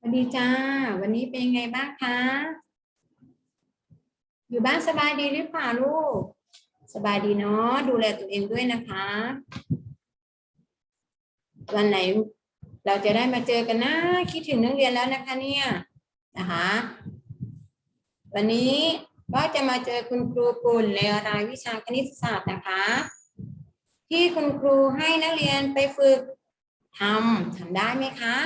สวัสดีจ้า วันนี้เป็นไงบ้างคะ อยู่บ้านสบายดีหรือเปล่าลูก สบายดีเนาะ ดูแลตัวเองด้วยนะคะ วันไหนเราจะได้มาเจอกันนะ คิดถึงนักเรียนแล้วนะคะเนี่ย นะคะ วันนี้ก็จะมาเจอคุณครูปุ่นในรายวิชาคณิตศาสตร์นะคะ ที่คุณครูให้นักเรียนไปฝึกทำทำได้ไหมคะ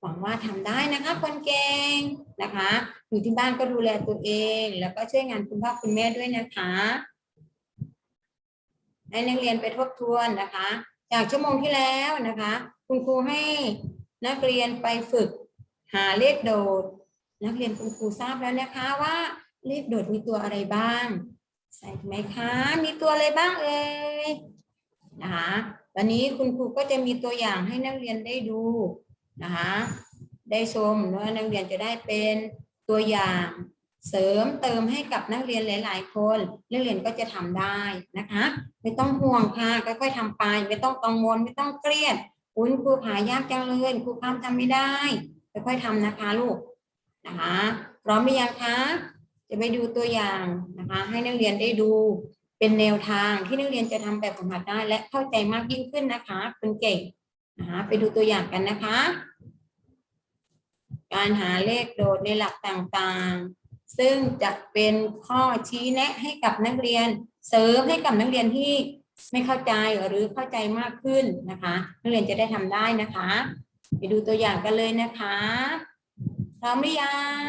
หวังว่าทำได้นะคะคนเก่งนะคะอยู่ที่บ้านก็ดูแลตัวเอง แล้วก็ช่วยงานคุณพ่อคุณแม่ด้วยนะคะให้นักเรียนไปทบทวนนะคะ จากชั่วโมงที่แล้วนะคะ คุณครูให้นักเรียนไปฝึกหาเลขโดด นักเรียนคุณครูทราบแล้วนะคะว่าเลขโดดมีตัวอะไรบ้าง ใส่ไหมคะ มีตัวอะไรบ้างเอ่ยนะคะวันนี้คุณครูก็จะมีตัวอย่างให้นักเรียนได้ดู นะคะได้ชมว่านักเรียนจะได้เป็นตัวอย่างเสริมเติมให้กับนักเรียนหลาย ๆ คน นักเรียนก็จะทำได้นะคะ ไม่ต้องห่วงค่ะค่อยๆทำไป ไม่ต้องกังวลไม่ต้องเครียดคุณครูหายากจังเลยครูคำทำไม่ได้ค่อยๆทำนะคะลูกนะคะพร้อมหรือยังคะจะไปดูตัวอย่างนะคะ ให้นักเรียนได้ดูเป็นแนวทางที่นักเรียนจะทำแบบฝึกหัดได้ และเข้าใจมากยิ่งขึ้นนะคะคุณเก่งนะคะไปดูตัวอย่างกันนะคะ การหาเลขโดดในหลักต่างๆ ซึ่งจะเป็นข้อชี้แนะให้กับนักเรียน เสริมให้กับนักเรียนที่ไม่เข้าใจหรือเข้าใจมากขึ้นนะคะ นักเรียนจะได้ทำได้นะคะ ไปดูตัวอย่างกันเลยนะคะพร้อมหรือยัง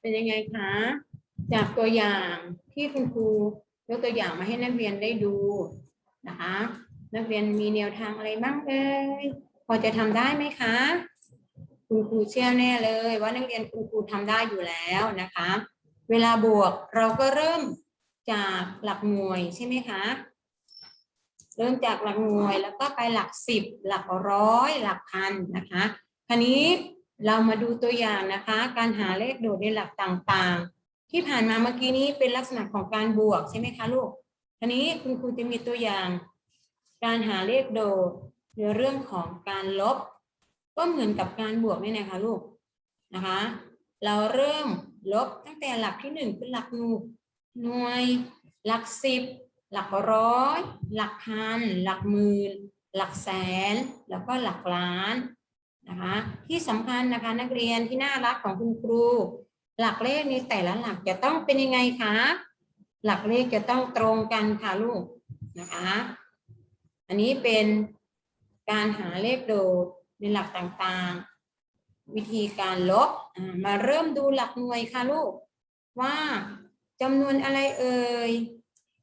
เป็นยังไงคะ จากตัวอย่างที่คุณครูยกตัวอย่างมาให้นักเรียนได้ดูนะคะ นักเรียนมีแนวทางอะไรบ้างเอ่ยพอจะทำได้ไหมคะ คุณครูเชื่อแน่เลย ว่านักเรียนคุณครูทำได้อยู่แล้วนะคะ เวลาบวกเราก็เริ่มจากหลักหน่วยใช่ไหมคะเริ่มจากหลักหน่วยแล้วก็ไปหลักสิบหลักร้อยหลักพันนะคะคราวนี้ เรามาดูตัวอย่างนะคะ การหาเลขโดดในหลักต่างๆ ที่ผ่านมาเมื่อกี้นี้เป็นลักษณะของการบวกใช่ไหมคะลูกคราวนี้คุณครูจะมีตัวอย่าง การหาเลขโดดในเรื่องของการลบ ก็เหมือนกับการบวกนี่นะคะลูกนะคะ เราเริ่มลบตั้งแต่หลักที่หนึ่งคือหลักหน่วยหน่วย หลักสิบหลักร้อย หลักพัน หลักหมื่น หลักแสน แล้วก็หลักล้าน นะคะที่สำคัญนะคะนักเรียนที่น่ารักของคุณครู หลักเลขในแต่ละหลักจะต้องเป็นยังไงคะหลักเลขจะต้องตรงกันค่ะลูกนะคะ อันนี้เป็นการหาเลขโดดในหลักต่างๆ วิธีการลบมาเริ่มดูหลักหน่วยค่ะลูก ว่าจำนวนอะไรเอ่ย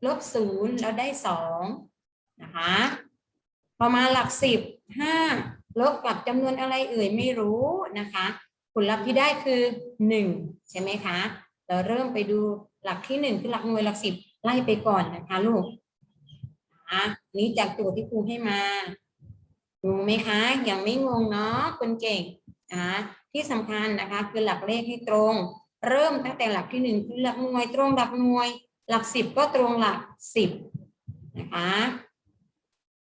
ลบศูนย์แล้วได้สองนะคะพอมาหลักสิบห้า ลบกับจำนวนอะไรเอ่ยไม่รู้นะคะ ผลลัพธ์ที่ได้คือหนึ่งใช่ไหมคะ เราเริ่มไปดูหลักที่หนึ่งคือหลักหน่วยหลักสิบไล่ไปก่อนนะคะลูกอะนี้จากโจทย์ที่ครูให้มางงไหมคะยังไม่งงเนาะคนเก่งนะคะที่สำคัญนะคะคือหลักเลขให้ตรง เริ่มตั้งแต่หลักที่หนึ่งคือหลักหน่วยตรงหลักหน่วย หลักสิบก็ตรงหลักสิบนะคะ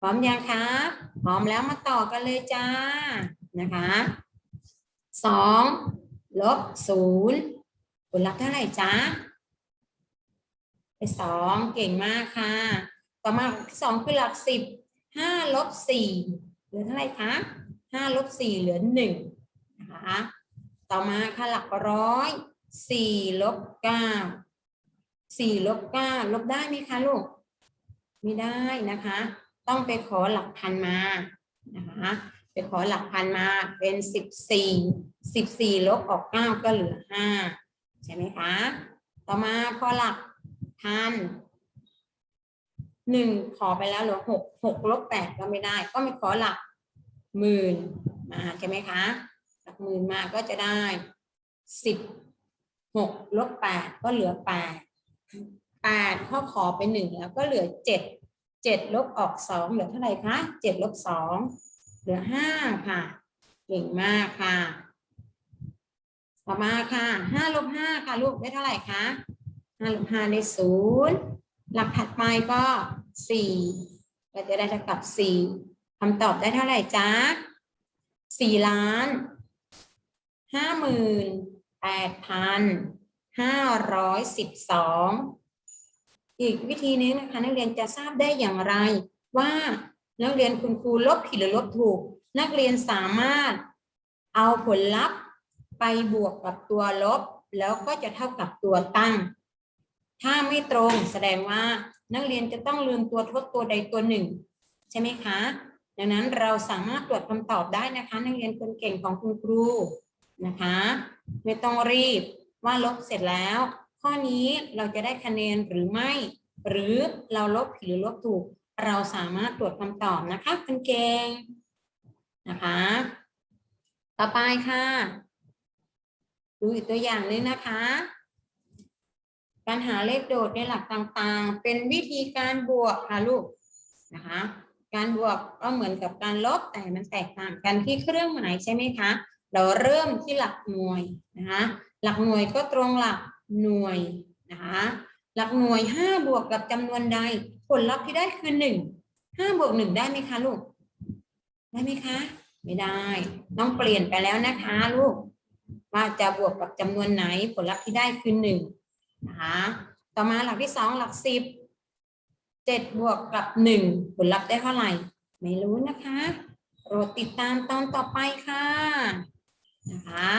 พร้อมยังคะ พร้อมแล้วมาต่อกันเลยจ้า นะคะสองลบศูนย์ผลลัพธ์เท่าไหร่จ้าไปสองเก่งมากค่ะ ต่อมาสองคือหลักสิบห้าลบสี่เหลือเท่าไหร่คะห้าลบสี่เหลือหนึ่งนะคะต่อมาค่ะหลักร้อยสี่ลบเก้าสี่ลบเก้าลบได้ไหมคะลูก ไม่ได้นะคะ ต้องไปขอหลักพันมานะคะไปขอหลักพันมาเป็นสิบสี่สิบสี่ลบออกเก้าก็เหลือห้าใช่ไหมคะ ต่อมาพอหลักพันหนึ่งขอไปแล้วเหลือหกหกลบแปดก็ไม่ได้ ก็ไม่ขอหลักหมื่นมาใช่ไหมคะ หลักหมื่นมาก็จะได้สิบหกลบแปดก็เหลือแปดแปดพอขอไปหนึ่งแล้วก็เหลือเจ็ด เจ็ดลบออกสองเหลือเท่าไหร่คะเจ็ดลบสองเหลือห้าค่ะ เก่งมากค่ะ ต่อมาค่ะห้าลบห้าค่ะลูกได้เท่าไหร่คะห้าลบห้าได้ศูนย์หลักถัดไปก็สี่ก็จะได้เท่ากับสี่คำตอบได้เท่าไหร่จ๊ะสี่ล้านห้าหมื่นแปดพันห้าร้อยสิบสอง อีกวิธีนึงนะคะนักเรียนจะทราบได้อย่างไร ว่านักเรียนคุณครูลบผิดหรือลบถูก นักเรียนสามารถเอาผลลัพธ์ไปบวกกับตัวลบ แล้วก็จะเท่ากับตัวตั้ง ถ้าไม่ตรงแสดงว่านักเรียนจะต้องลืมตัวทดตัวใดตัวหนึ่ง ใช่ไหมคะ ดังนั้นเราสามารถตรวจคำตอบได้นะคะ นักเรียนคนเก่งของคุณครูนะคะ ไม่ต้องรีบว่าลบเสร็จแล้ว ข้อนี้เราจะได้คะแนนหรือไม่ หรือเราลบผิดหรือลบถูก เราสามารถตรวจคำตอบนะคะคุณเก่งนะคะ ต่อไปค่ะ ดูอีกตัวอย่างหนึงนะคะ การหาเลขโดดในหลักต่างๆ เป็นวิธีการบวกค่ะลูกนะคะการบวกก็เหมือนกับการลบแต่มันแตกต่างกันที่เครื่องหมายใช่ไหมคะ เราเริ่มที่หลักหน่วยนะคะ หลักหน่วยก็ตรงหลัก หน่วยนะคะหลักหน่วยห้าบวกกับจำนวนใด ผลลัพธ์ที่ได้คือหนึ่งห้าบวกหนึ่งได้ไหมคะลูก ได้ไหมคะ ไม่ได้ต้องเปลี่ยนไปแล้วนะคะลูก ว่าจะบวกกับจำนวนไหน ผลลัพธ์ที่ได้คือหนึ่งนะคะต่อมาหลักที่สองหลักสิบเจ็ดบวกกับหนึ่งผลลัพธ์ได้เท่าไหร่ ไม่รู้นะคะโปรดติดตามตอนต่อไปค่ะนะคะ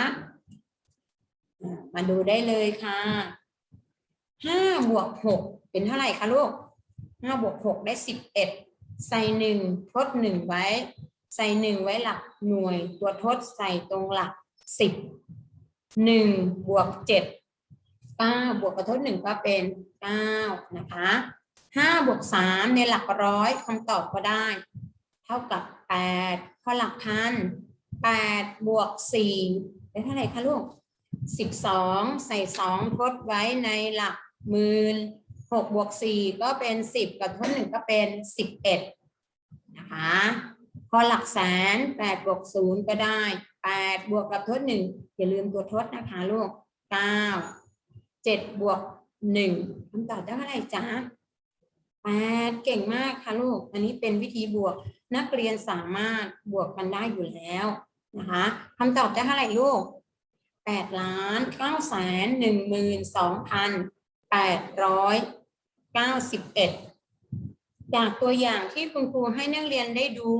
มาดูได้เลยค่ะห้าบวกหกเป็นเท่าไหร่คะลูกห้าบวกหกได้สิบเอ็ดใส่หนึ่งทดหนึ่งไว้ ใส่หนึ่งไว้หลักหน่วย ตัวทดใส่ตรงหลักสิบหนึ่งบวกเจ็ดเก้าบวกกับทดหนึ่งก็เป็นเก้านะคะห้าบวกสามในหลักร้อยคำตอบก็ได้ เท่ากับแปดข้อหลักพันแปดบวกสี่ได้เท่าไหร่คะลูก สิบสองใส่สองทดไว้ในหลักหมื่นหกบวกสี่ก็เป็นสิบกับทดหนึ่งก็เป็นสิบเอ็ดนะคะ พอหลักแสนแปดบวกศูนย์ก็ได้แปดบวกกับทดหนึ่งอย่าลืมตัวทดนะคะลูกเก้าเจ็ดบวกหนึ่งคำตอบได้เท่าไหร่จ๊ะแปดเก่งมากค่ะลูก อันนี้เป็นวิธีบวกนักเรียนสามารถบวกกันได้อยู่แล้วนะคะคำตอบได้เท่าไหร่ลูก แปดล้านเก้าแสนหนึ่งหมื่นสองพันแปดร้อยเก้าสิบเอ็ดจากตัวอย่างที่คุณครูให้นักเรียนได้ดู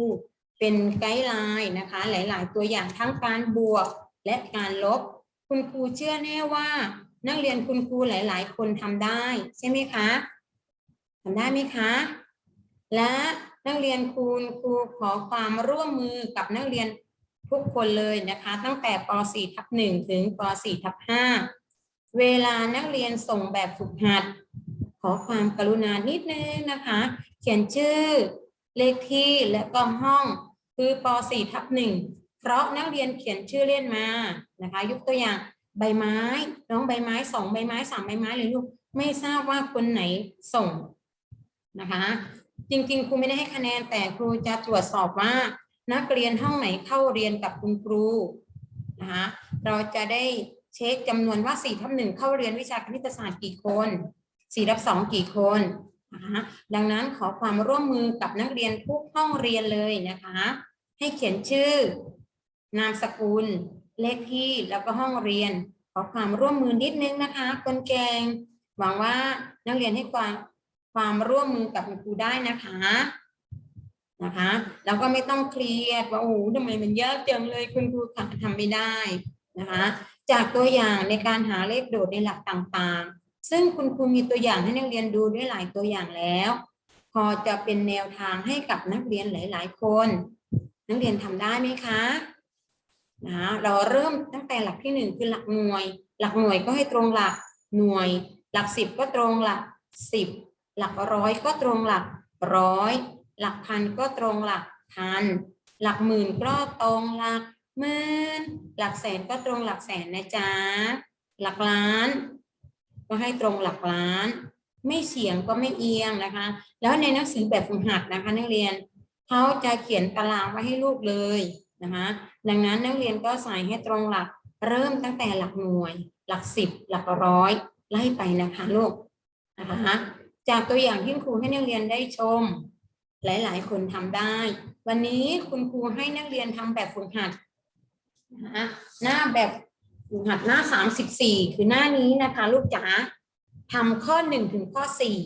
เป็นไกด์ไลน์นะคะ หลาย ๆ ตัวอย่างทั้งการบวกและการลบ คุณครูเชื่อแน่ว่า นักเรียนคุณครูหลาย ๆ คนทำได้ ใช่ไหมคะทำได้ไหมคะ และนักเรียนคุณครูขอความร่วมมือกับนักเรียน ทุกคนเลยนะคะ ตั้งแต่ป .4 ทับ1ถึงป .4 ทับ5เวลานักเรียนส่งแบบฝึกหัด ขอความกรุณานิดนึงนะคะ เขียนชื่อเลขที่และก็ห้องคือป .4 ทับ1เพราะนักเรียนเขียนชื่อเล่นมานะคะ ยกตัวอย่างใบไม้ น้องใบไม้สองใบไม้สามใบไม้เลยลูกไม่ทราบว่าคนไหนส่งนะคะ จริงๆครูไม่ได้ให้คะแนนแต่ครูจะตรวจสอบว่า นักเรียนห้องไหนเข้าเรียนกับคุณครูนะคะเราจะได้เช็คจำนวนว่าสี่ทับหนึ่งเข้าเรียนวิชาคณิตศาสตร์กี่คนสี่ทับสองกี่คนนะคะดังนั้นขอความร่วมมือกับนักเรียนทุกห้องเรียนเลยนะคะ ให้เขียนชื่อ นามสกุล เลขที่แล้วก็ห้องเรียน ขอความร่วมมือนิดนึงนะคะคนแกงหวังว่านักเรียนให้ความความร่วมมือกับคุณครูได้นะคะ นะคะแล้วก็ไม่ต้องเครียดว่าโอ้โหทำไมมันเยอะจังเลยคุณครูทำไม่ได้นะคะจากตัวอย่างในการหาเลขโดดในหลักต่างๆ ซึ่งคุณครูมีตัวอย่างให้นักเรียนดูด้วยหลายตัวอย่างแล้ว พอจะเป็นแนวทางให้กับนักเรียนหลาย ๆ คน นักเรียนทำได้ไหมคะนะเราเริ่มตั้งแต่หลักที่หนึ่งคือหลักหน่วย หลักหน่วยก็ให้ตรงหลักหน่วย หลักสิบก็ตรงหลักสิบหลักร้อยก็ตรงหลักร้อย หลักพันก็ตรงหลักพัน หลักหมื่นก็ตรงหลักหมื่น หลักแสนก็ตรงหลักแสนนะจ๊ะ หลักล้าน ก็ให้ตรงหลักล้าน ไม่เฉียงก็ไม่เอียงนะคะ แล้วในหนังสือแบบฝึกหัดนะคะ นักเรียนเขาจะเขียนตารางไว้ให้ลูกเลยนะคะ ดังนั้นนักเรียนก็ใส่ให้ตรงหลัก เริ่มตั้งแต่หลักหน่วย หลักสิบ หลักร้อย ไล่ไปนะคะลูกนะคะ จากตัวอย่างที่ครูให้นักเรียนได้ชม หลายๆ คนทำได้ วันนี้คุณครูให้นักเรียนทำแบบฝึกหัดนะหน้าแบบฝึกหัดหน้าสามสิบสี่คือหน้านี้นะคะลูกจ๋าทำข้อหนึ่งถึงข้อสี่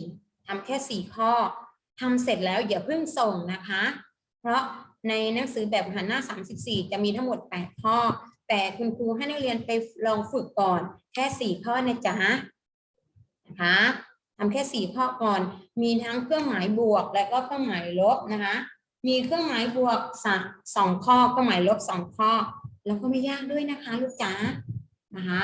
ทำแค่สี่ข้อทำเสร็จแล้วอย่าเพิ่งส่งนะคะ เพราะในหนังสือแบบฝึกหัดหน้าสามสิบสี่จะมีทั้งหมดแปดข้อ แต่คุณครูให้นักเรียนไปลองฝึกก่อน แค่สี่ข้อนะจ๊ะนะคะ ทำแค่สี่ข้อก่อน มีทั้งเครื่องหมายบวก และก็เครื่องหมายลบนะคะ มีเครื่องหมายบวกสสองข้อเครื่องหมายลบสองข้อ แล้วก็ไม่ยากด้วยนะคะ ลูกจ๋านะคะ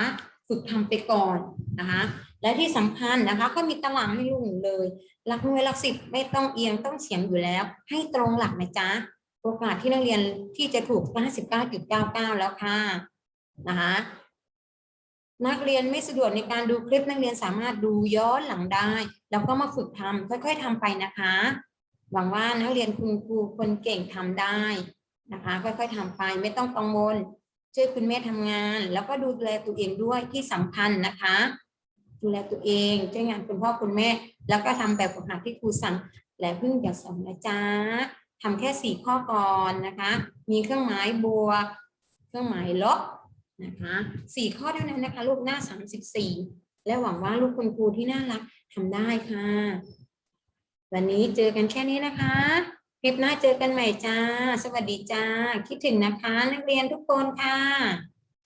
ฝึกทำไปก่อนนะคะ และที่สำคัญนะคะก็มีตารางให้ลูกเลย หลักหน่วยหลักสิบไม่ต้องเอียงต้องเฉียงอยู่แล้ว ให้ตรงหลักนะจ๊ะโอกาสที่นักเรียนที่จะถูก99.99 แล้วค่ะนะคะ นักเรียนไม่สะดวกในการดูคลิปนักเรียนสามารถดูย้อนหลังได้ แล้วก็มาฝึกทำค่อยๆทำไปนะคะ หวังว่านักเรียนคุณครูคนเก่งทำได้นะคะ ค่อยๆทำไปไม่ต้องกังวลช่วยคุณแม่ทำงาน แล้วก็ดูแลตัวเองด้วยที่สำคัญนะคะ ดูแลตัวเองช่วยงานคุณพ่อคุณแม่ แล้วก็ทำแบบฝึกหัดที่ครูสั่งและพิ่งอย่าสอนนะจ๊ะทำแค่สี่ข้อก่อนนะคะ มีเครื่องหมายบวก เครื่องหมายลบ นะคะสี่ข้อเท่านั้นนะคะ ลูกหน้าสามสิบสี่และหวังว่าลูกคุณครูที่น่ารักทำได้ค่ะ วันนี้เจอกันแค่นี้นะคะ คลิปหน้าเจอกันใหม่จ้า สวัสดีจ้า คิดถึงนะคะ นักเรียนทุกคนค่ะ